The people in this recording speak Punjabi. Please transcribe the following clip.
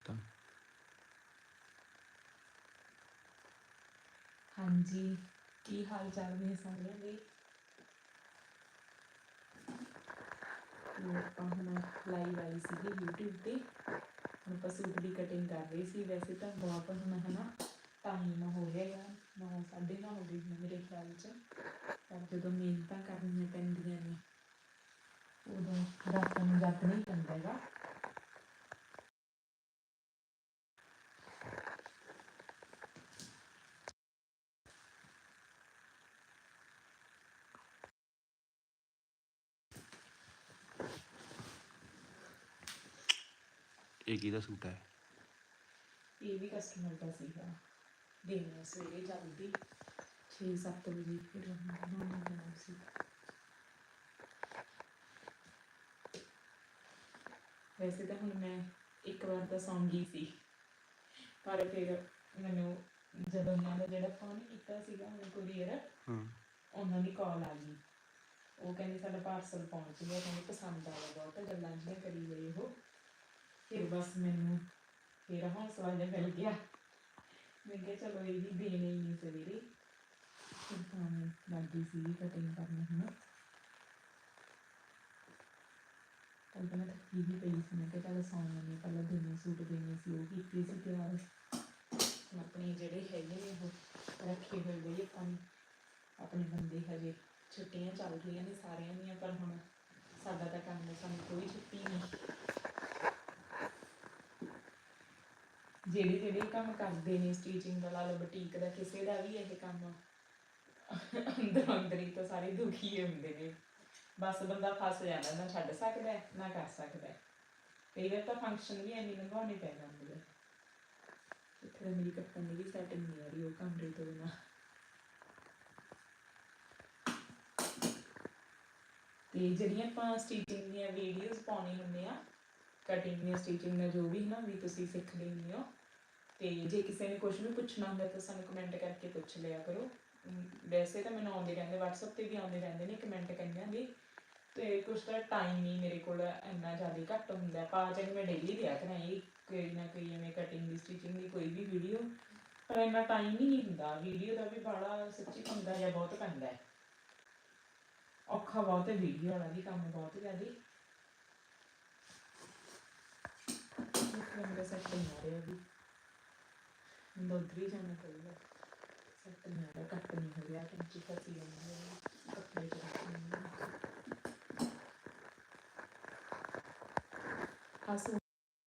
ਤਾਂ ਹਾਂਜੀ, ਕੀ ਹਾਲ ਚਾਲ ਨੇ ਸਾਰਿਆਂ ਦੇ? ਆਪਾਂ ਹੁਣ ਲਾਈਵ ਆਈ ਸੀਗੀ YouTube ਤੇ। ਹੁਣ ਆਪਾਂ ਸੂਟ ਦੀ ਕਟਿੰਗ ਕਰ ਰਹੀ ਸੀ। ਵੈਸੇ ਤਾਂ ਬਹੁਤ ਹੁਣ ਹਨਾ ਟਾਈਮ ਹੋ ਗਿਆ ਨੌ, ਸਾਢੇ ਨੌ ਹੋ ਗਏ ਮੇਰੇ ਖਿਆਲ ਚ। ਪਰ ਜਦੋਂ ਮਿਹਨਤਾਂ ਕਰਨੀਆਂ ਪੈਂਦੀਆਂ ਨੇ ਉਦੋਂ ਰਾਤਾਂ ਨੂੰ ਜਾਗਣਾ ਹੀ ਪੈਂਦਾ ਹੈਗਾ ਇਹ ਕਿਹਦਾ ਸੂਟ ਹੈ? ਇਹ ਵੀ ਕਸਟਮਰ ਦਾ ਸੀਗਾ। ਦੇਣਾ ਸਵੇਰੇ ਜਲਦੀ 6-7 ਵਜੇ ਫਿਰ ਬਣਾਉਣਾ ਪੈਣਾ ਸੀ। ਵੈਸੇ ਤਾਂ ਹੁਣ ਮੈਂ ਇੱਕ ਵਾਰ ਤਾਂ ਸੌਂ ਗਈ ਸੀ। ਪਰ ਫਿਰ ਮੈਨੂੰ ਜਦੋਂ ਉਹਨਾਂ ਜਿਹੜਾ ਫੋਨ ਕੀਤਾ ਸੀਗਾ ਹੁਣ ਕੁਰੀਅਰ ਹਾਂ। ਉਹਨਾਂ ਦੀ ਕਾਲ ਆ ਗਈ। ਉਹ ਕਹਿੰਦੇ ਸਾਡਾ ਪਾਰਸਲ ਪਹੁੰਚ ਗਿਆ ਕਹਿੰਦੇ ਪਸੰਦ ਆਇਆ ਬਹੁਤ ਗੱਲਾਂ ਜਿਹੀਆਂ ਕਰੀ ਗਏ ਉਹ। ਫਿਰ ਬਸ ਮੈਨੂੰ ਫਿਰ ਹੌਸਲਾ ਜਿਹਾ ਮਿਲ ਗਿਆ। ਮੈਂ ਕਿਹਾ ਚਲੋ ਇਹ ਵੀ ਦੇਣੇ ਹੀ ਨਹੀਂ ਸਵੇਰੇ। ਫਿਰ ਤਾਂ ਲੱਗੀ ਸੀ ਕਟਿੰਗ ਕਰਨ ਹੁਣ। ਕੱਲ ਤਾਂ ਥੱਕੀ ਵੀ ਪਈ ਸੀ, ਮੈਂ ਕਿਹਾ ਚੱਲ ਸੌਂ ਜਾਂਦੀ ਪਹਿਲਾਂ ਦੇਣੇ ਸੂਟ ਦੇਣੇ ਸੀ ਉਹ ਕੀਤੀ ਸੀ ਤਿਆਰ। ਆਪਣੇ ਜਿਹੜੇ ਹੈਗੇ ਨੇ ਉਹ ਰੱਖੇ ਹੋਏ ਬਈ ਆਪਾਂ ਨੇ। ਆਪਣੇ ਬੰਦੇ ਹਜੇ ਛੁੱਟੀਆਂ ਚੱਲ ਰਹੀਆਂ ਨੇ ਸਾਰਿਆਂ ਦੀਆਂ, ਪਰ ਹੁਣ ਸਾਡਾ ਤਾਂ ਕੰਮ ਸਾਨੂੰ ਕੋਈ ਛੁੱਟੀ ਨਹੀਂ। ਜਿਹੜੇ ਜਿਹੜੇ ਕੰਮ ਕਰਦੇ ਨੇ ਸਟੀਚਿੰਗ ਦਾ ਲਾ ਲਓ ਬੁਟੀਕ ਦਾ ਕਿਸੇ ਦਾ ਵੀ ਇਹ ਕੰਮ ਅੰਦਰ ਅੰਦਰ ਹੀ ਤਾਂ ਸਾਰੇ ਦੁਖੀ ਹੁੰਦੇ ਨੇ। ਬਸ ਬੰਦਾ ਫਸ ਜਾਂਦਾ ਨਾ ਛੱਡ ਸਕਦਾ ਹੈ, ਨਾ ਕਰ ਸਕਦਾ। ਹੈ। ਕਈ ਵਾਰ ਤਾਂ ਫੰਕਸ਼ਨ ਵੀ ਐਨੀ ਲੰਘਾਉਣੇ ਪੈ ਜਾਂਦੇ ਆ। ਇੱਥੇ ਤਾਂ ਮੇਰੀ ਕੱਟਣ ਦੀ ਵੀ ਸੈਟਿੰਗ ਨਹੀਂ ਆ ਰਹੀ ਉਹ ਕਮਰੇ ਤੋਂ ਨਾ ਤੇ ਜਿਹੜੀਆਂ ਆਪਾਂ ਸਟੀਚਿੰਗ ਦੀਆਂ ਵੀਡੀਓਜ਼ ਪਾਉਣੀ ਹੁੰਦੇ ਆ ਕਟਿੰਗ ਦੀਆਂ ਸਟੀਚਿੰਗ ਦਾ ਜੋ ਵੀ ਨਾ ਵੀ ਤੁਸੀਂ ਸਿੱਖਦੇ ਹੁੰਦੇ ਹੋ। ਤੇ ਜੇ ਕਿਸੇ ਨੇ ਕੁਝ ਵੀ ਪੁੱਛਣਾ ਹੁੰਦਾ ਤਾਂ ਸਾਨੂੰ ਕਮੈਂਟ ਕਰਕੇ ਪੁੱਛ ਲਿਆ ਕਰੋ। ਵੈਸੇ ਤਾਂ ਮੈਨੂੰ ਆਉਂਦੇ ਰਹਿੰਦੇ, WhatsApp ਤੇ ਵੀ ਆਉਂਦੇ ਰਹਿੰਦੇ ਨੇ ਕਮੈਂਟ ਕਈਆਂ ਦੇ। ਤੇ ਕੁਝ ਤਾਂ ਟਾਈਮ ਨਹੀਂ ਮੇਰੇ ਕੋਲ ਇੰਨਾ ਜ਼ਿਆਦਾ ਘੱਟ ਹੁੰਦਾ। ਪਾ ਚਾਹੇ ਮੈਂ ਡੇਲੀ ਦਿਆ ਕਰਾਂ ਇਹ ਕੋਈ ਨਾ ਕੋਈ ਐਵੇਂ ਕਟਿੰਗ ਦੀ ਸਟਿਚਿੰਗ ਦੀ ਕੋਈ ਵੀ ਵੀਡੀਓ ਪਰ ਇੰਨਾ ਟਾਈਮ ਹੀ ਨਹੀਂ ਹੁੰਦਾ। ਵੀਡੀਓ ਦਾ ਵੀ ਬੜਾ ਸੱਚੀ ਪੰਗਾ ਜਿਹਾ ਬਹੁਤ ਪੈਂਦਾ ਹੈ। ਔਖਾ ਬਹੁਤ ਹੈ ਵੀਡੀਓ ਵਾਲਾ ਵੀ ਕੰਮ ਬਹੁਤ ਜ਼ਿਆਦਾ। ਇਸ ਮੇਰਾ ਸੈੱਟ ਨਹੀਂ ਆ ਰਿਹਾ ਵੀ ਮੈਨੂੰ ਉੱਧਰ ਹੀ ਜਾਣਾ ਪਊਗਾ ਸੈੱਟ ਨਹੀਂ ਆ ਕੱਟ ਨਹੀਂ ਹੋ ਰਿਹਾ ਕੰਚੀ ਫਸੀ ਜਾਂਦੀ ਹੈ ਕੱਪੜੇ ਚ ਰੱਖ ਲੈਂਦੀ